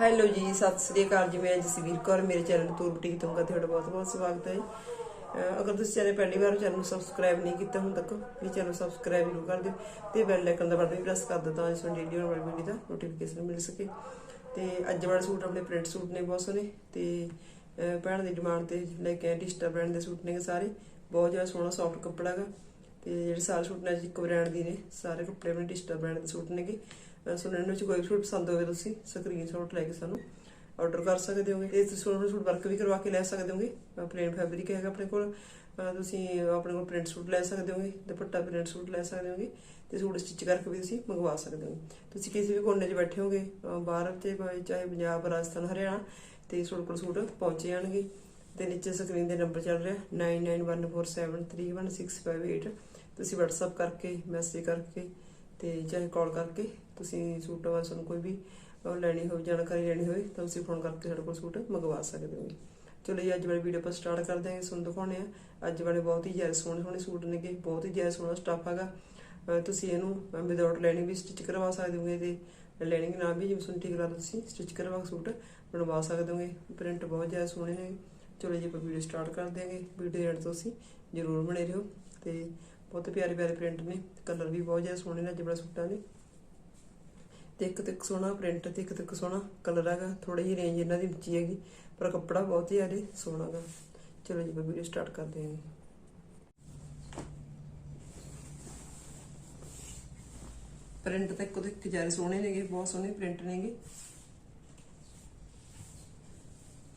Hello ਜੀ, ਸਤਿ ਸ੍ਰੀ ਅਕਾਲ ਜੀ, ਮੈਂ ਜਸਵੀਰ ਕੌਰ, ਮੇਰੇ ਚੈਨਲ ਤੂਰ ਬੁਟੀਕ ਤੋਂ ਤੁਹਾਡਾ ਬਹੁਤ ਬਹੁਤ ਸਵਾਗਤ ਹੈ ਜੀ। ਅਗਰ ਤੁਸੀਂ ਚੈਨਲ ਪਹਿਲੀ ਵਾਰ ਚੈਨਲ ਨੂੰ ਸਬਸਕ੍ਰਾਈਬ ਨਹੀਂ ਕੀਤਾ ਹੁਣ ਤੱਕ, ਵੀ ਚੈਨਲ ਸਬਸਕ੍ਰਾਈਬ ਜ਼ਰੂਰ ਕਰ ਦਿਓ ਤੇ ਬੈਲ ਆਈਕਨ ਦਾ ਬਟਨ ਵੀ ਪ੍ਰੈਸ ਕਰ ਦਿਓ ਤਾਂ ਇਸ ਨੂੰ ਡੇਲੀ ਵਾਲੀ ਵੀਡੀਓ ਦਾ ਨੋਟੀਫਿਕੇਸ਼ਨ ਮਿਲ ਸਕੇ। ਤੇ ਅੱਜ ਵਾਲੇ ਸੂਟ ਆਪਣੇ ਪ੍ਰਿੰਟ ਸੂਟ ਨੇ ਬਹੁਤ ਸੋਹਣੇ ਤੇ ਭੈਣ ਦੀ ਡਿਮਾਂਡ ਤੇ ਲੈ ਕੇ ਆਏ ਡਿਸਟਾ ਬ੍ਰਾਂਡ ਦੇ ਸੂਟ ਨੇ ਸਾਰੇ, ਬਹੁਤ ਜ਼ਿਆਦਾ ਸੋਹਣਾ ਸੌਫਟ ਕੱਪੜਾ ਹੈਗਾ ਤੇ ਜਿਹੜੇ ਸਾਰੇ ਸੂਟ ਨੇ ਅੱਜ ਇੱਕ ਬ੍ਰਾਂਡ ਦੀ ਨੇ, ਸਾਰੇ ਕੱਪੜੇ ਆਪਣੇ ਡਿਸਟਾ ਬ੍ਰਾਂਡ ਦੇ ਸੂਟ ਨੇਗੇ। ਅਹ ਸੋ ਵਿੱਚ ਕੋਈ ਵੀ ਸੂਟ ਪਸੰਦ ਹੋਵੇ ਤੁਸੀਂ ਸਕਰੀਨਸ਼ਾਟ ਲੈ ਕੇ ਸਾਨੂੰ ਆਰਡਰ ਕਰ ਸਕਦੇ ਹੋਗੇ। ਤੇ ਤੁਸੀਂ ਉਹਨਾਂ ਸੂਟ ਵਰਕ ਵੀ ਕਰਵਾ ਕੇ ਲੈ ਸਕਦੇ ਹੋਗੇ। ਪਲੇਨ ਫੈਬਰਿਕ ਹੈਗਾ ਆਪਣੇ ਕੋਲ। ਤੁਸੀਂ ਆਪਣੇ ਕੋਲ ਪ੍ਰਿੰਟ ਸੂਟ ਲੈ ਸਕਦੇ ਹੋਗੇ, ਦੁਪੱਟਾ ਪ੍ਰਿੰਟ ਸੂਟ ਲੈ ਸਕਦੇ ਹੋਗੇ ਤੇ ਸੂਟ ਸਟਿਚ ਕਰਕੇ ਵੀ ਤੁਸੀਂ ਮੰਗਵਾ ਸਕਦੇ ਹੋ ਤੁਸੀਂ ਕਿਸੇ ਵੀ ਕੋਨੇ 'ਚ ਬੈਠੇ ਹੋਗੇ ਬਾਹਰ ਤੇ ਚਾਹੇ ਪੰਜਾਬ, ਰਾਜਸਥਾਨ, ਹਰਿਆਣਾ ਤੇ ਤੁਹਾਡੇ ਕੋਲ ਸੂਟ ਪਹੁੰਚ ਜਾਣਗੇ ਤੇ ਨੀਚੇ ਸਕਰੀਨ ਦੇ ਨੰਬਰ ਚੱਲ ਰਿਹਾ 9914731658 ਤੁਸੀਂ WhatsApp ਕਰਕੇ ਮੈਸੇਜ ਕਰਕੇ ਤੇ ਚਾਹੇ ਕਾਲ ਕਰਕੇ ਤੁਸੀਂ ਸੂਟ ਵਾਸਤੇ ਤੁਹਾਨੂੰ ਕੋਈ ਵੀ ਲੈਣੀ ਹੋਵੇ, ਜਾਣਕਾਰੀ ਲੈਣੀ ਹੋਵੇ, ਤਾਂ ਤੁਸੀਂ ਫੋਨ ਕਰਕੇ ਸਾਡੇ ਕੋਲ ਸੂਟ ਮੰਗਵਾ ਸਕਦੇ ਹੋ। ਚਲੋ ਜੀ, ਅੱਜ ਵਾਲੀ ਵੀਡੀਓ ਆਪਾਂ ਸਟਾਰਟ ਕਰਦੇ ਹਾਂ ਤੁਹਾਨੂੰ ਦਿਖਾਉਣੇ ਆ ਅੱਜ ਵਾਲੇ ਬਹੁਤ ਹੀ ਜ਼ਿਆਦਾ ਸੋਹਣੇ ਸੋਹਣੇ ਸੂਟ ਨੇਗੇ, ਬਹੁਤ ਹੀ ਜ਼ਿਆਦਾ ਸੋਹਣਾ ਸਟਾਫ ਹੈਗਾ। ਤੁਸੀਂ ਇਹਨੂੰ ਵਿਦਆਊਟ ਲਾਈਨਿੰਗ ਵੀ ਸਟਿਚ ਕਰਵਾ ਸਕਦੇ ਹੋਗੇ ਤੇ ਲਾਈਨਿੰਗ ਨਾਲ ਵੀ ਜਿਵੇਂ ਤੁਹਾਨੂੰ ਠੀਕ ਲੱਗਦਾ ਤੁਸੀਂ ਸਟਿਚ ਕਰਵਾ ਕੇ ਸੂਟ ਬਣਵਾ ਸਕਦੇ ਹੋਗੇ। ਪ੍ਰਿੰਟ ਬਹੁਤ ਜ਼ਿਆਦਾ ਸੋਹਣੇ ਨੇ। ਚਲੋ ਜੀ, ਆਪਾਂ ਵੀਡੀਓ ਸਟਾਰਟ ਕਰ ਦਿਆਂਗੇ ਵੀਡੀਓ ਐਂਡ ਤੋਂ ਤੁਸੀਂ ਜ਼ਰੂਰ ਬਣੇ ਰਹੋ ਤੇ ਬਹੁਤ ਪਿਆਰੇ ਪਿਆਰੇ ਪ੍ਰਿੰਟ ਨੇ ਕਲਰ ਵੀ ਬਹੁਤ ਜ਼ਿਆਦਾ ਸੋਹਣੇ ਨੇ ਅੱਜ ਬੜਾ ਸੂਟਾਂ ਦੇ। ਤੇ ਇੱਕ ਤੇ ਇੱਕ ਸੋਹਣਾ ਪ੍ਰਿੰਟ ਤੇ ਇੱਕ ਤੇ ਇੱਕ ਸੋਹਣਾ ਕਲਰ ਹੈਗਾ ਥੋੜੀ ਜਿਹੀ ਰੇਂਜ ਇਹਨਾਂ ਦੀ ਉੱਚੀ ਹੈਗੀ, ਪਰ ਕੱਪੜਾ ਬਹੁਤ ਹੀ ਜ਼ਿਆਦਾ ਸੋਹਣਾ ਹੈਗਾ। ਚਲੋ ਜੀ ਆਪਾਂ ਵੀਡੀਓ ਸਟਾਰਟ ਕਰਦੇ ਹਾਂ ਪ੍ਰਿੰਟ ਤਾਂ ਇੱਕ ਤੋਂ ਇੱਕ ਜ਼ਿਆਦਾ ਸੋਹਣੇ ਨੇਗੇ, ਬਹੁਤ ਸੋਹਣੇ ਪ੍ਰਿੰਟ ਨੇਗੇ।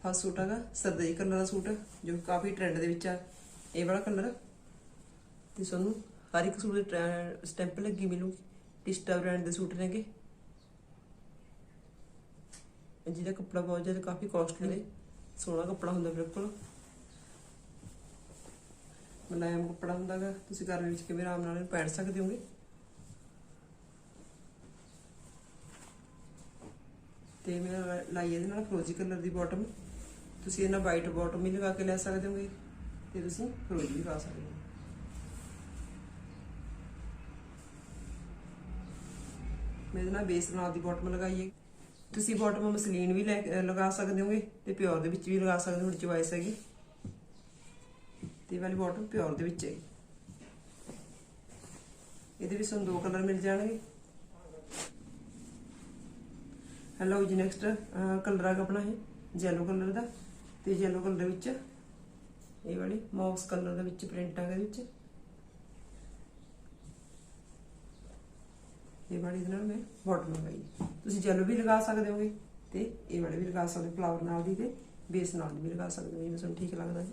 ਫਸਟ ਸੂਟ ਹੈਗਾ, ਸਰਦਾਈ ਕਲਰ ਦਾ ਸੂਟ, ਜੋ ਕਾਫੀ ਟ੍ਰੈਂਡ ਦੇ ਵਿੱਚ ਆ। ਇਹ ਵਾਲਾ ਕਲਰ ਤੇ ਤੁਹਾਨੂੰ ਹਰ ਇੱਕ ਸੂਟ ਦੇ ਸਟੈਂਪ ਲੱਗੀ ਮਿਲੂਗੀ। ਟਿਸਟਾ ਬ੍ਰਾਂਡ ਦੇ ਸੂਟ ਨੇਗੇ। ਜਿਹਦਾ ਕੱਪੜਾ ਬਹੁਤ ਜ਼ਿਆਦਾ ਕਾਫੀ ਕਾਸਟਲੀ ਹੈ ਸੋਹਣਾ ਕੱਪੜਾ ਹੁੰਦਾ ਬਿਲਕੁਲ। ਮੁਲਾਇਮ ਕੱਪੜਾ ਹੁੰਦਾਗਾ। ਤੁਸੀਂ ਘਰ ਵਿੱਚ ਕਿਵੇਂ ਆਰਾਮ ਨਾਲ ਪਹਿਨ ਸਕਦੇ ਹੋਗੇ। ਤੇ ਮੈਂ ਲਾਈ ਇਹਦੇ ਨਾਲ ਫਰੋਜ਼ੀ ਕਲਰ ਦੀ ਬਾਟਮ ਤੁਸੀਂ ਇਹਨਾਂ ਵਾਈਟ ਬਾਟਮ ਵੀ ਲਗਾ ਕੇ ਲੈ ਸਕਦੇ ਹੋਗੇ। ਤੇ ਤੁਸੀਂ ਫਰੋਜ਼ੀ ਵੀ ਪਾ ਸਕਦੇ ਹੋ ਮੈਂ ਇਹਦੇ ਨਾਲ ਬੇਸ ਨਾਲ ਦੀ ਬਾਟਮ ਲਗਾਈ ਹੈ। ਤੁਸੀਂ ਬਾਟਮ ਮਸਲੀਨ ਵੀ ਲੈ ਲਗਾ ਸਕਦੇ ਹੋਗੇ ਤੇ ਪਿਓਰ ਦੇ ਵਿੱਚ ਵੀ ਲਗਾ ਸਕਦੇ ਹੋ ਤੁਹਾਡੀ ਚੁਆਇਸ ਹੈਗੀ। ਤੇ ਇਹ ਵਾਲੀ ਬਾਟਮ ਪਿਓਰ ਦੇ ਵਿੱਚ ਹੈ। ਇਹਦੇ ਵਿੱਚ ਸਾਨੂੰ ਦੋ ਕਲਰ ਮਿਲ ਜਾਣਗੇ। ਹੈਲੋ ਜੀ ਨੈਕਸਟ ਕਲਰ ਆ ਆਪਣਾ ਹੈ ਯੈਲੋ ਕਲਰ ਦਾ। ਤੇ ਯੈਲੋ ਕਲਰ ਵਿੱਚ ਇਹ ਵਾਲੀ ਮਾਊਸ ਕਲਰ ਦੇ ਵਿੱਚ ਪ੍ਰਿੰਟ ਆ ਦੇ ਵਿੱਚ। ਇਹ ਵਾਲੀ ਦੇ ਨਾਲ ਮੈਂ ਬਾਟਮ ਲਗਾਈ। ਤੁਸੀਂ ਜੈਲੋ ਵੀ ਲਗਾ ਸਕਦੇ ਹੋਗੇ ਤੇ ਇਹ ਵਾਲੇ ਵੀ ਲਗਾ ਸਕਦੇ ਫਲਾਵਰ ਨਾਲ ਦੀ ਤੇ ਬੇਸ ਨਾਲ ਵੀ ਲਗਾ ਸਕਦੇ ਹੋ। ਜਿਵੇਂ ਤੁਹਾਨੂੰ ਠੀਕ ਲੱਗਦਾ ਹੈ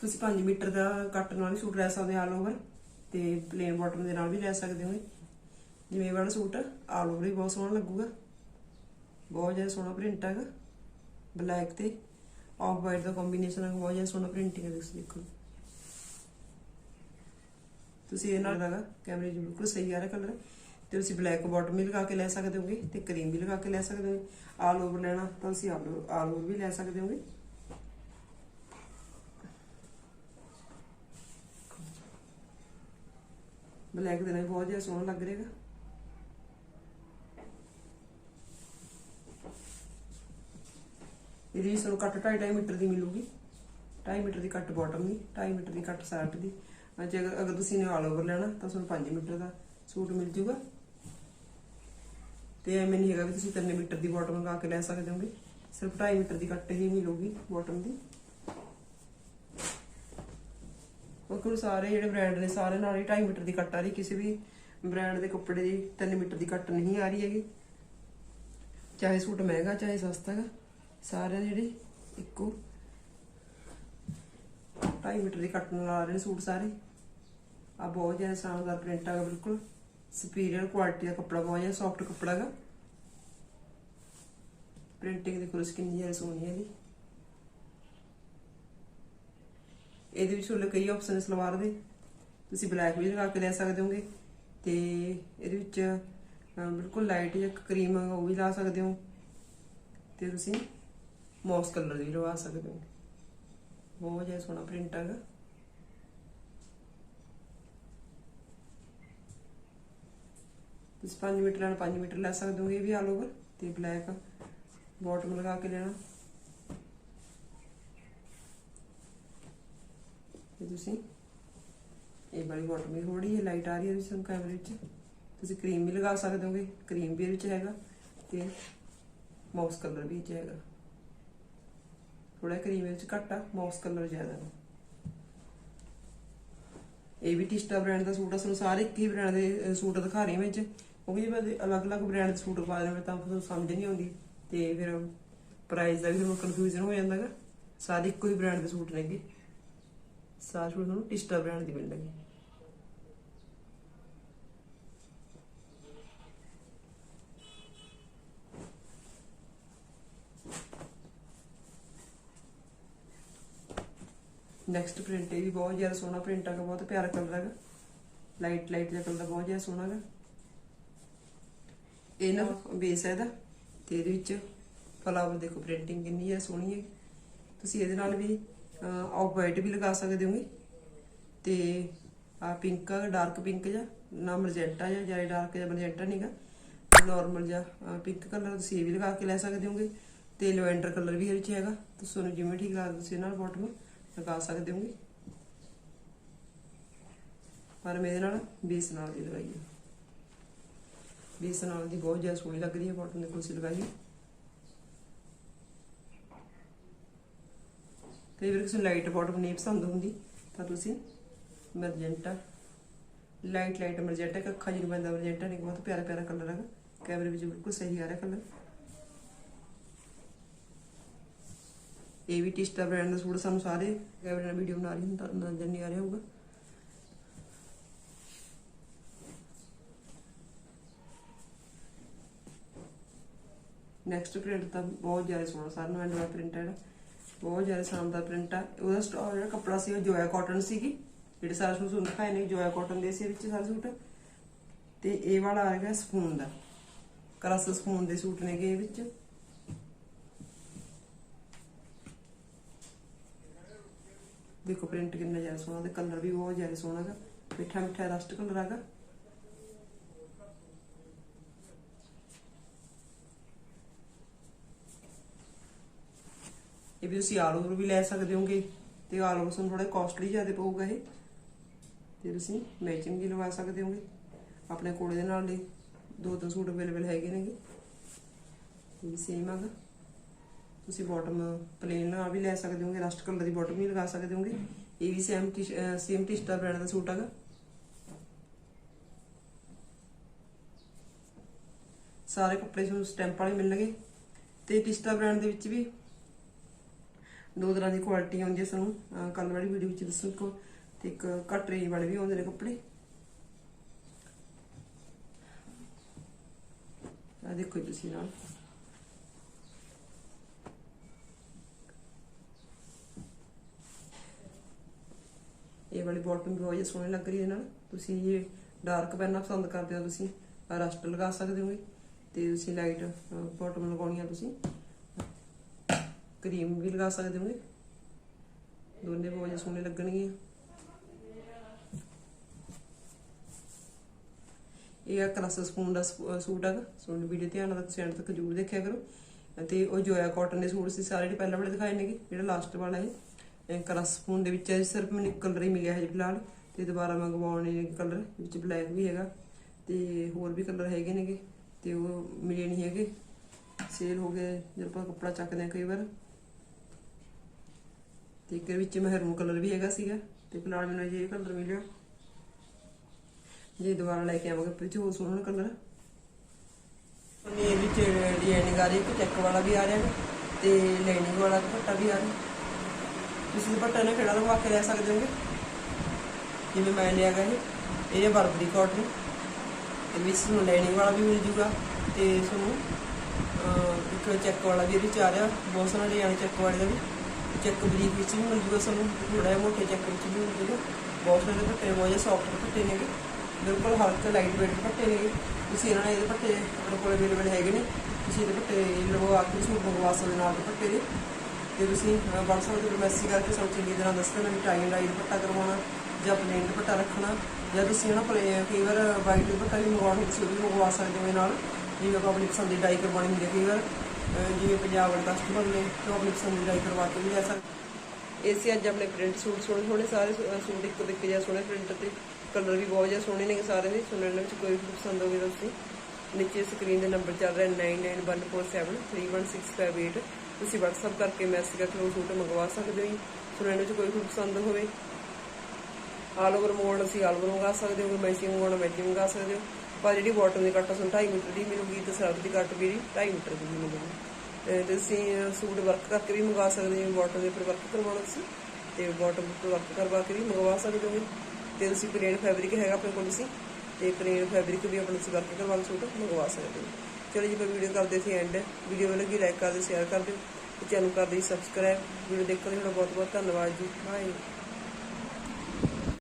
ਤੁਸੀਂ 5 ਮੀਟਰ ਦਾ ਕੱਟ ਨਾਲ ਵੀ ਸੂਟ ਲੈ ਸਕਦੇ ਆਲ ਓਵਰ ਤੇ ਪਲੇਨ ਬਾਟਮ ਦੇ ਨਾਲ ਵੀ ਲੈ ਸਕਦੇ ਹੋ ਜਿਵੇਂ ਇਹ ਵਾਲਾ ਸੂਟ ਆਲ ਓਵਰ ਹੀ ਬਹੁਤ ਸੋਹਣਾ ਲੱਗੂਗਾ। ਬਹੁਤ ਜ਼ਿਆਦਾ ਸੋਹਣਾ ਪ੍ਰਿੰਟ ਹੈਗਾ। ਬਲੈਕ ਤੇ ਆਫ ਵਾਈਟ ਦਾ ਕੰਬੀਨੇਸ਼ਨ ਹੈ ਬਹੁਤ ਜ਼ਿਆਦਾ ਸੋਹਣਾ ਪ੍ਰਿੰਟਿੰਗ ਹੈ ਤੁਸੀਂ ਦੇਖੋ। ਤੁਸੀਂ ਇਹ ਨਾਲ ਲਗਾ ਕੈਮਰੇ 'ਚ ਬਿਲਕੁਲ ਸਹੀ ਆ ਰਿਹਾ ਕਲਰ ਤੇ ਤੁਸੀਂ ਬਲੈਕ ਬਾਟਮ ਵੀ ਲਗਾ ਕੇ ਲੈ ਸਕਦੇ ਹੋਗੇ ਤੇ ਕਰੀਮ ਵੀ ਲਗਾ ਕੇ ਲੈ ਸਕਦੇ ਹੋ ਆਲ ਓਵਰ ਲੈਣਾ ਤਾਂ ਤੁਸੀਂ ਆਲ ਓਵਰ ਵੀ ਲੈ ਸਕਦੇ ਹੋਗੇ। ਬਲੈਕ ਦੇ ਨਾਲ ਬਹੁਤ ਜ਼ਿਆਦਾ ਸੋਹਣਾ ਲੱਗ ਰਿਹਾਗਾ ਇਹਦੀ ਸਾਨੂੰ ਕੱਟ 2.5 ਮੀਟਰ ਦੀ ਮਿਲੂਗੀ। 2.5 ਮੀਟਰ ਦੀ ਕੱਟ ਬਾਟਮ ਦੀ 2.5 ਮੀਟਰ ਦੀ ਕੱਟ ਸ਼ਰਟ ਦੀ। ਜੇ ਅਗਰ ਅਗਰ ਤੁਸੀਂ ਨੇ ਆਲ ਓਵਰ ਲੈਣਾ, ਤਾਂ ਤੁਹਾਨੂੰ 5 ਮੀਟਰ ਦਾ ਸੂਟ ਮਿਲ ਜੂਗਾ। ਤੇ ਐਵੇਂ ਨਹੀਂ ਹੈਗਾ ਵੀ ਤੁਸੀਂ 3 ਮੀਟਰ ਦੀ ਬਾਟਮ ਲਗਾ ਕੇ ਲੈ ਸਕਦੇ ਹੋਗੇ। ਸਿਰਫ 2.5 ਮੀਟਰ ਦੀ ਕੱਟ ਹੀ ਮਿਲੂਗੀ ਬਾਟਮ ਦੀ। ਉਹ ਸਾਰੇ ਜਿਹੜੇ ਬ੍ਰਾਂਡ ਨੇ, ਸਾਰੇ ਨਾਲ ਹੀ 2.5 ਮੀਟਰ ਦੀ ਕੱਟ ਆ ਰਹੀ। ਕਿਸੇ ਵੀ ਬ੍ਰਾਂਡ ਦੇ ਕੱਪੜੇ ਦੀ 3 ਮੀਟਰ ਦੀ ਕੱਟ ਨਹੀਂ ਆ ਰਹੀ ਹੈਗੀ। ਚਾਹੇ ਸੂਟ ਮਹਿੰਗਾ, ਚਾਹੇ ਸਸਤਾ ਹੈਗਾ। ਸਾਰੇ ਜਿਹੜੇ ਇੱਕੋ। 2.5 ਮੀਟਰ ਦੇ ਕੱਟ ਨਾਲ ਆ ਰਹੇ ਨੇ ਸੂਟ ਸਾਰੇ। ਆ ਬਹੁਤ ਜ਼ਿਆਦਾ ਸ਼ਾਨਦਾਰ ਪ੍ਰਿੰਟ ਹੈਗਾ ਬਿਲਕੁਲ। ਸੁਪੀਰੀਅਰ ਕੁਆਲਿਟੀ ਦਾ ਕੱਪੜਾ ਬਹੁਤ ਜ਼ਿਆਦਾ ਸੌਫਟ ਕੱਪੜਾ ਹੈਗਾ ਪ੍ਰਿੰਟਿੰਗ ਦੇਖੋ ਕਿੰਨੀ ਜ਼ਿਆਦਾ ਸੋਹਣੀ ਹੈਗੀ। ਇਹਦੇ ਵਿੱਚ ਤੁਹਾਨੂੰ ਕਈ ਆਪਸ਼ਨ ਸਲਵਾਰ ਦੇ। ਤੁਸੀਂ ਬਲੈਕ ਵੀ ਲਗਾ ਕੇ ਲੈ ਸਕਦੇ ਹੋਗੇ। ਤੇ ਇਹਦੇ ਵਿੱਚ ਬਿਲਕੁਲ ਲਾਈਟ ਜਿਹਾ ਕਰੀਮ ਉਹ ਵੀ ਲਾ ਸਕਦੇ ਹੋ। ਤੇ ਤੁਸੀਂ ਮੌਸ ਕਲਰ ਵੀ ਲਵਾ ਸਕਦੇ ਹੋ। ਬਹੁਤ ਜ਼ਿਆਦਾ ਸੋਹਣਾ ਪ੍ਰਿੰਟ ਹੈਗਾ। ਤੁਸੀਂ 5 ਮੀਟਰ ਲੈਣਾ 5 ਮੀਟਰ ਲੈ ਸਕਦੇ ਹੋ, ਇਹ ਵੀ ਆਲ ਓਵਰ ਤੇ ਬਲੈਕ ਬਾਟਮ ਲਗਾ ਕੇ ਲੈਣਾ। ਤੇ ਤੁਸੀਂ ਇਹ ਵਾਲੀ ਬਾਟਮ ਵੀ ਥੋੜੀ ਜਿਹੀ ਲਾਈਟ ਆ ਰਹੀ ਹੈ ਤੁਸੀਂ ਕੈਮਰੇ ਵਿੱਚ। ਤੁਸੀਂ ਕਰੀਮ ਵੀ ਲਗਾ ਸਕਦੇ ਹੋਗੇ ਕਰੀਮ ਵੀ ਇਹਦੇ ਵਿੱਚ ਹੈਗਾ ਤੇ ਮੌਸ ਕਲਰ ਵੀ ਇਹ 'ਚ ਹੈਗਾ। ਥੋੜਾ ਕਰੀਮ ਵਿੱਚ ਘੱਟ ਆ ਮਾਊਸ ਕਲਰ ਜ਼ਿਆਦਾ ਹੈ ਇਹ ਵੀ ਟਿਸਟਾ ਬ੍ਰਾਂਡ ਦਾ ਸੂਟ ਆ ਸਾਨੂੰ ਸਾਰੇ ਇੱਕ ਹੀ ਬ੍ਰਾਂਡ ਦੇ ਸੂਟ ਦਿਖਾ ਰਹੀ ਹਾਂ ਵਿੱਚ। ਕਿਉਂਕਿ ਜੇ ਮੈਂ ਅਲੱਗ-ਅਲੱਗ ਬ੍ਰਾਂਡ ਦੇ ਸੂਟ ਪਾ ਦੇਵਾਂ ਤਾਂ ਤੁਹਾਨੂੰ ਸਮਝ ਨਹੀਂ ਆਉਂਦੀ। ਤੇ ਫਿਰ ਪ੍ਰਾਈਸ ਦਾ ਵੀ ਤੁਹਾਨੂੰ ਕਨਫਿਊਜ਼ਨ ਹੋ ਜਾਂਦਾ ਹੈਗਾ। ਸਾਰੇ ਇੱਕੋ ਹੀ ਬ੍ਰਾਂਡ ਦੇ ਸੂਟ ਨੇਗੇ। ਸਾਰੇ ਸੂਟ ਤੁਹਾਨੂੰ ਟਿਸਟਾ ਬ੍ਰਾਂਡ ਦੀ ਮਿਲਣਗੇ। ਨੈਕਸਟ ਪ੍ਰਿੰਟ ਇਹ ਵੀ ਬਹੁਤ ਜ਼ਿਆਦਾ ਸੋਹਣਾ ਪ੍ਰਿੰਟ ਹੈਗਾ, ਬਹੁਤ ਪਿਆਰਾ ਕਲਰ ਹੈਗਾ। ਲਾਈਟ ਲਾਈਟ ਜਿਹਾ ਕਲਰ ਬਹੁਤ ਜ਼ਿਆਦਾ ਸੋਹਣਾ ਹੈਗਾ। ਇਹ ਨਾ ਬੇਸ ਹੈ ਇਹਦਾ ਤੇ ਇਹਦੇ ਵਿੱਚ ਫਲਾਵਰ ਦੇਖੋ ਪ੍ਰਿੰਟਿੰਗ ਕਿੰਨੀ ਜ਼ਿਆਦਾ ਸੋਹਣੀ ਹੈ ਤੁਸੀਂ ਇਹਦੇ ਨਾਲ ਵੀ ਆਫ ਵਾਈਟ ਵੀ ਲਗਾ ਸਕਦੇ ਹੋਗੇ। ਤੇ ਆ ਪਿੰਕ ਡਾਰਕ ਪਿੰਕ ਜਾਂ ਨਾ ਮਰਜੈਂਟਾ ਜਾਂ ਜ਼ਿਆਦਾ ਡਾਰਕ ਜਾਂ ਮਰਜੈਂਟਾ ਨਹੀਂਗਾ ਨਾਰਮਲ ਜਾਂ ਪਿੰਕ ਕਲਰ ਤੁਸੀਂ ਇਹ ਵੀ ਲਗਾ ਕੇ ਲੈ ਸਕਦੇ ਹੋਗੇ। ਤੇ ਲਵੈਂਡਰ ਕਲਰ ਵੀ ਇਹਦੇ ਵਿੱਚ ਹੈਗਾ। ਤੁਸੀਂ ਤੁਹਾਨੂੰ ਜਿਵੇਂ ਠੀਕ ਲੱਗਦਾ, ਤੁਸੀਂ ਇਹਨਾਂ ਨਾਲ ਬਾਟਮ ਲਗਾ ਸਕਦੇ ਹੋਗੇ। ਪਰ ਮੈਂ ਇਹਦੇ ਨਾਲ ਬੇਸ ਨਾਲ ਦੀ ਲਗਾਈ ਹੈ ਬੇਸ ਨਾਲ ਦੀ ਬਹੁਤ ਜ਼ਿਆਦਾ ਸੋਹਣੀ ਲੱਗ ਰਹੀ ਹੈ ਬਾਟਮ ਦੇ ਕੁਰਸੀ ਲਗਾਈ ਕਈ ਵਾਰ ਕਿਸੇ ਲਾਈਟ ਬਾਟਮ ਨਹੀਂ ਪਸੰਦ ਹੁੰਦੀ, ਤਾਂ ਤੁਸੀਂ ਮਰਜੈਂਟਾ ਲਾਈਟ ਲਾਈਟ ਮਰਜੈਂਟਾ ਕਿ ਅੱਖਾਂ ਜਿਹਨੂੰ ਪੈਂਦਾ ਮਰਜੈਂਟਾ ਨਹੀਂ ਬਹੁਤ ਪਿਆਰਾ ਪਿਆਰਾ ਕਲਰ ਹੈਗਾ ਕੈਮਰੇ ਵਿੱਚ ਬਿਲਕੁਲ ਸਹੀ ਆ ਰਿਹਾ ਕਲਰ ਇਹ ਵੀ ਟਿਸਟਾ ਬ੍ਰਾਂਡ ਦਾ ਸੂਟ ਸਾਨੂੰ ਸਾਰੇ। ਕੈਮਰੇ ਵੀਡੀਓ ਬਣਾ ਰਹੀ ਹੁਣ ਨਜ਼ਰ ਨਹੀਂ ਆ ਰਿਹਾ ਹੋਊਗਾ। ਨੈਕਸਟ ਪ੍ਰਿੰਟ ਤਾਂ ਬਹੁਤ ਜ਼ਿਆਦਾ ਸੋਹਣਾ ਸਾਰਿਆਂ ਨੂੰ ਐਂਡ ਪ੍ਰਿੰਟ ਹੈ ਬਹੁਤ ਜ਼ਿਆਦਾ ਸ਼ਾਨਦਾਰ ਪ੍ਰਿੰਟ ਆ। ਉਹਦਾ ਸਟਾ- ਜਿਹੜਾ ਕੱਪੜਾ ਸੀ ਉਹ ਜੋਇਆ ਕਾਟਨ ਸੀਗੀ। ਜਿਹੜੇ ਸਾਰੇ ਸੂਟ ਤੁਹਾਨੂੰ ਦਿਖਾਏ ਨੇ ਜੋਇਆ ਕਾਟਨ ਦੇ ਸੀ ਵਿੱਚ ਸਾਰੇ ਸੂਟ। ਤੇ ਇਹ ਵਾਲਾ ਆ ਗਿਆ ਸਪੂਨ ਦਾ। ਕਰਸ ਸਪੂਨ ਦੇ ਸੂਟ ਨੇਗੇ ਇਹ ਵਿੱਚ। ਦੇਖੋ ਪ੍ਰਿੰਟ ਕਿੰਨਾ ਜ਼ਿਆਦਾ ਸੋਹਣਾ ਤੇ ਕਲਰ ਵੀ ਬਹੁਤ ਜ਼ਿਆਦਾ ਸੋਹਣਾ ਹੈਗਾ ਮਿੱਠਾ ਮਿੱਠਾ ਰਸਟ ਕਲਰ ਹੈਗਾ ਇਹ ਵੀ ਤੁਸੀਂ ਆਲ ਓਵਰ ਵੀ ਲੈ ਸਕਦੇ ਹੋਗੇ ਤੇ ਆਲ ਓਵਰ ਤੁਹਾਨੂੰ ਥੋੜਾ ਕਾਸਟਲੀ ਜ਼ਿਆਦਾ ਪਊਗਾ ਇਹ। ਤੇ ਤੁਸੀਂ ਮੈਚਿੰਗ ਵੀ ਲਵਾ ਸਕਦੇ ਹੋਗੇ। ਆਪਣੇ ਕੋੜੇ ਦੇ ਨਾਲ ਦੇ ਦੋ ਤਿੰਨ ਸੂਟ ਅਵੇਲੇਬਲ ਹੈਗੇ ਨੇਗੇ। ਇਹ ਵੀ ਸੇਮ ਹੈਗਾ ਤੁਸੀਂ ਬਾਟਮ ਪਲੇਨ ਨਾਲ ਵੀ ਲੈ ਸਕਦੇ ਹੋਗੇ ਰਸਟ ਕਲਰ ਦੀ ਬਾਟਮ ਵੀ ਲਗਾ ਸਕਦੇ ਹੋਗੇ। ਇਹ ਵੀ ਸੇਮ ਸੇਮ ਟਿਸਟਾ ਬ੍ਰਾਂਡ ਦਾ ਸੂਟ ਹੈਗਾ। ਸਾਰੇ ਕੱਪੜੇ ਤੁਹਾਨੂੰ ਸਟੈਂਪ ਵਾਲੇ ਮਿਲਣਗੇ। ਤੇ ਟਿਸਟਾ ਬ੍ਰਾਂਡ ਦੇ ਵਿੱਚ ਵੀ ਦੋ ਤਰ੍ਹਾਂ ਦੀ ਕੁਆਲਿਟੀ ਆਉਂਦੀ ਹੈ ਸਾਨੂੰ। ਕੱਲ ਵਾਲੀ ਵੀਡੀਓ ਵਿੱਚ ਦੱਸੋ ਕੋ, ਤੇ ਇੱਕ ਘੱਟ ਰੇਂਜ ਵਾਲੇ ਵੀ ਆਉਂਦੇ ਨੇ ਕੱਪੜੇ। ਆ ਦੇਖੋ ਜੀ ਤੁਸੀਂ ਨਾਲ। ਇਹ ਵਾਲੀ ਬਾਟਮ ਵੀ ਬਹੁਤ ਜ਼ਿਆਦਾ ਸੋਹਣੀ ਲੱਗ ਰਹੀ ਹੈ ਨਾਲ। ਤੁਸੀਂ ਇਹ ਡਾਰਕ ਪਹਿਨਣਾ ਪਸੰਦ ਕਰਦੇ ਹੋ, ਤੁਸੀਂ ਰਸਟ ਲਗਾ ਸਕਦੇ ਹੋਗੇ। ਤੇ ਤੁਸੀਂ ਲਾਈਟ ਬਾਟਮ ਲਗਾਉਣੀ ਆ ਤੁਸੀਂ। ਕਰੀਮ ਵੀ ਲਗਾ ਸਕਦੇ ਹੋਗੇ। ਦੋਨੇ ਬਹੁਤ ਜ਼ਿਆਦਾ ਸੋਹਣੇ ਲੱਗਣਗੇ। ਇਹ ਆ ਕਲਾਸ ਸਪੂਨ ਦਾ ਸੂਟ ਹੈਗਾ ਸੋਨ ਵੀਡੀਓ ਧਿਆਨ ਨਾਲ ਤੁਸੀਂ ਐਂਡ ਤੱਕ ਜ਼ਰੂਰ ਦੇਖਿਆ ਕਰੋ। ਤੇ ਉਹ ਜੋਇਆ ਕਾਟਨ ਦੇ ਸੂਟ ਸੀ, ਸਾਰੇ ਜਿਹੜੇ ਪਹਿਲਾਂ ਵਾਲੇ ਦਿਖਾਏ ਨੇਗੇ, ਜਿਹੜਾ ਲਾਸਟ ਵਾਲਾ ਹੈ ਇਹ ਕਲਾਸ ਸਪੂਨ ਦੇ ਵਿੱਚ ਸਿਰਫ ਮੈਨੂੰ ਕਲਰ ਹੀ ਮਿਲਿਆ ਹੈ ਫਿਲਹਾਲ ਤੇ ਦੁਬਾਰਾ ਮੰਗਵਾਉਣੇ ਕਲਰ ਵਿੱਚ ਬਲੈਕ ਵੀ ਹੈਗਾ ਤੇ ਹੋਰ ਵੀ ਕਲਰ ਹੈਗੇ ਨੇਗੇ ਤੇ ਉਹ ਮਿਲੇ ਨਹੀਂ ਹੈਗੇ। ਸੇਲ ਹੋ ਗਏ, ਜਦੋਂ ਆਪਾਂ ਕੱਪੜਾ ਚੱਕਦੇ ਆ ਕਈ ਵਾਰ। ਤੇ ਇੱਕ ਵਿੱਚ ਮਹਿਰੂਨ ਕਲਰ ਵੀ ਹੈਗਾ ਸੀਗਾ ਤੇ ਫਿਲਹਾਲ ਮੈਨੂੰ ਅਜੇ ਇਹ ਕਲਰ ਮਿਲਿਆ। ਜੇ ਦੁਬਾਰਾ ਲੈ ਕੇ ਆਵਾਂਗੇ ਫਿਰ ਹੋਰ ਸੋਹਣਾ ਕਲਰ। ਇਹ ਵਿੱਚ ਡਿਜ਼ਾਈਨਿੰਗ ਆ ਰਹੀ ਹੈ ਚੈੱਕ ਵਾਲਾ ਵੀ ਆ ਰਿਹਾ ਹੈ ਤੇ ਲਾਈਨਿੰਗ ਵਾਲਾ ਦੁਪੱਟਾ ਵੀ ਆ ਰਿਹਾ। ਤੁਸੀਂ ਦੁਪੱਟਾ ਨਾਲ ਖੇੜਾ ਲਗਵਾ ਕੇ ਲੈ ਸਕਦੇ ਹੋਗੇ। ਜਿਵੇਂ ਮੈਂ ਲਿਆ ਗਾ ਇਹ ਇਹ ਬਰਬਰੀ ਕਾਟਨ ਤੇ ਵਿੱਚ ਤੁਹਾਨੂੰ ਲਾਈਨਿੰਗ ਵਾਲਾ ਵੀ ਮਿਲ ਜੂਗਾ ਤੇ ਤੁਹਾਨੂੰ ਇੱਕ ਚੈੱਕ ਵਾਲਾ ਵੀ ਇਹਦੇ ਚ ਆ ਰਿਹਾ। ਬਹੁਤ ਸੋਹਣਾ ਡਿਜ਼ਾਈਨ ਚੈੱਕ ਵਾਲੇ ਦਾ ਵੀ। ਚੈੱਕ ਬਰੀਕ ਵਿੱਚ ਵੀ ਮਿਲ ਜੂਗਾ ਤੁਹਾਨੂੰ ਥੋੜਾ ਜਿਹਾ ਮੋਟੇ ਚੈੱਕ ਵਿੱਚ ਵੀ ਮਿਲ ਜੂਗਾ। ਬਹੁਤ ਸਾਰੇ ਦੁਪੱਟੇ ਬਹੁਤ ਜਿਹਾ ਸੌਫਟ ਦੁਪੱਟੇ ਨੇਗੇ ਬਿਲਕੁਲ ਹਲਕੇ ਲਾਈਟ ਵੇਟ ਦੁਪੱਟੇ ਨੇਗੇ ਤੁਸੀਂ ਇਹਨਾਂ ਨਾਲ ਇਹਦੇ ਦੁਪੱਟੇ ਆਪਣੇ ਕੋਲ ਅਵੇਲੇਬਲ ਹੈਗੇ ਨੇ। ਤੁਸੀਂ ਦੁਪੱਟੇ ਲਗਵਾ ਕੇ ਸੂਟ ਮੰਗਵਾ ਸਕਦੇ ਨਾਲ ਦੁਪੱਟੇ ਦੇ। ਜੇ ਤੁਸੀਂ ਅਹ, WhatsApp ਤੇ ਮੈਸੇਜ ਕਰਕੇ ਸਾਨੂੰ ਚੰਗੀ ਤਰ੍ਹਾਂ ਦੱਸ ਦੇਣਾ ਵੀ ਟਾਈ ਐਂਡ ਡਾਈ ਦੁਪੱਟਾ ਕਰਵਾਉਣਾ ਜਾਂ ਪਲੇਨ ਦੁਪੱਟਾ ਰੱਖਣਾ ਜਾਂ ਤੁਸੀਂ ਨਾ ਪਲੇ ਕਈ ਵਾਰ ਵਾਈਟ ਦੁਪੱਟਾ ਵੀ ਮੰਗਵਾਉਣਾ ਤੁਸੀਂ ਉਹ ਵੀ ਮੰਗਵਾ ਸਕਦੇ ਹੋ ਇਹ ਨਾਲ। ਜਿਵੇਂ ਆਪਾਂ ਆਪਣੀ ਪਸੰਦ ਦੀ ਡਾਈ ਕਰਵਾਉਣੀ ਹੁੰਦੀ ਹੈ ਕਈ ਵਾਰ ਜਿਵੇਂ ਪੰਜਾਬ ਵਾਲੇ ਕਸਟਮਰ ਨੇ ਤਾਂ ਆਪਣੀ ਪਸੰਦ ਦੀ ਡਾਈ ਕਰਵਾ ਕੇ ਵੀ ਲੈ ਸਕਦੇ ਇਹ ਸੀ ਅੱਜ ਆਪਣੇ ਪ੍ਰਿੰਟ ਸੂਟ ਸੋਹਣੇ ਸੋਹਣੇ ਸਾਰੇ ਸੂ- ਸੂਟ ਇੱਕ ਤੋਂ ਜਿਹਾ ਸੋਹਣੇ ਪ੍ਰਿੰਟ ਤੇ ਕਲਰ ਵੀ ਬਹੁਤ ਜ਼ਿਆਦਾ ਸੋਹਣੇ ਨੇ ਸਾਰੇ ਦੇ ਸੁਣਨ ਵਿੱਚ ਕੋਈ ਵੀ ਪਸੰਦ ਹੋਵੇ ਤਾਂ ਤੁਸੀਂ। ਨੀਚੇ ਸਕਰੀਨ ਦੇ ਨੰਬਰ ਚੱਲ ਰਿਹਾ 9914731658 ਤੁਸੀਂ WhatsApp ਕਰਕੇ ਮੈਸੇਜ ਕਰਕੇ ਉਹ ਸੂਟ ਮੰਗਵਾ ਸਕਦੇ ਹੋ ਜੀ। ਸੁਣਨ 'ਚ ਕੋਈ ਵੀ ਪਸੰਦ ਹੋਵੇ। ਆਲ ਓਵਰ ਮੋਡ ਅਸੀਂ ਆਲ ਓਵਰ ਮੰਗਾ ਸਕਦੇ ਹੋ ਮੈਚਿੰਗ ਮੰਗਵਾਉਣਾ ਮੈਚਿੰਗ ਮੰਗਾ ਸਕਦੇ ਹੋ। ਪਰ ਜਿਹੜੀ ਬਾਟਮ ਦੀ ਕੱਟ ਤੁਹਾਨੂੰ 2.5 ਮੀਟਰ ਦੀ ਮਿਲੂਗੀ, ਤੇ ਸਰਦ ਦੀ ਕੱਟ ਵੀ 2.5 ਮੀਟਰ ਦੀ ਮਿਲੂਗੀ। ਤੇ ਤੁਸੀਂ ਸੂਟ ਵਰਕ ਕਰਕੇ ਵੀ ਮੰਗਾ ਸਕਦੇ ਹੋ ਬਾਟਮ ਦੇ ਉੱਪਰ ਵਰਕ ਕਰਵਾਉਣਾ ਤੁਸੀਂ। ਤੇ ਬਾਟਮ ਉੱਪਰ ਵਰਕ ਕਰਵਾ ਕੇ ਵੀ ਮੰਗਵਾ ਸਕਦੇ ਹੋ। ਤੇ ਤੁਸੀਂ ਪਲੇਨ ਫੈਬਰਿਕ ਹੈਗਾ ਆਪਣੇ ਕੋਲ, ਤੁਸੀਂ ਤੇ ਪਲੇਨ ਫੈਬਰਿਕ ਵੀ ਆਪਣਾ ਤੁਸੀਂ ਵਰਕ ਕਰਵਾ ਕੇ ਸੂਟ ਮੰਗਵਾ ਸਕਦੇ ਹੋ। ਚਲੋ ਜੀ, ਮੈਂ ਵੀਡੀਓ ਕਰਦੇ ਸੀ ਐਂਡ ਵੀਡੀਓ ਲੱਗੀ ਲਾਈਕ ਕਰ ਦਿਓ ਸ਼ੇਅਰ ਕਰ ਦਿਓ ਤੇ ਚੈਨਲ ਕਰ ਦਿਓ ਸਬਸਕ੍ਰਾਈਬ ਵੀਡੀਓ ਦੇਖਣ ਲਈ ਤੁਹਾਡਾ ਬਹੁਤ ਬਹੁਤ ਧੰਨਵਾਦ ਜੀ। ਬਾਏ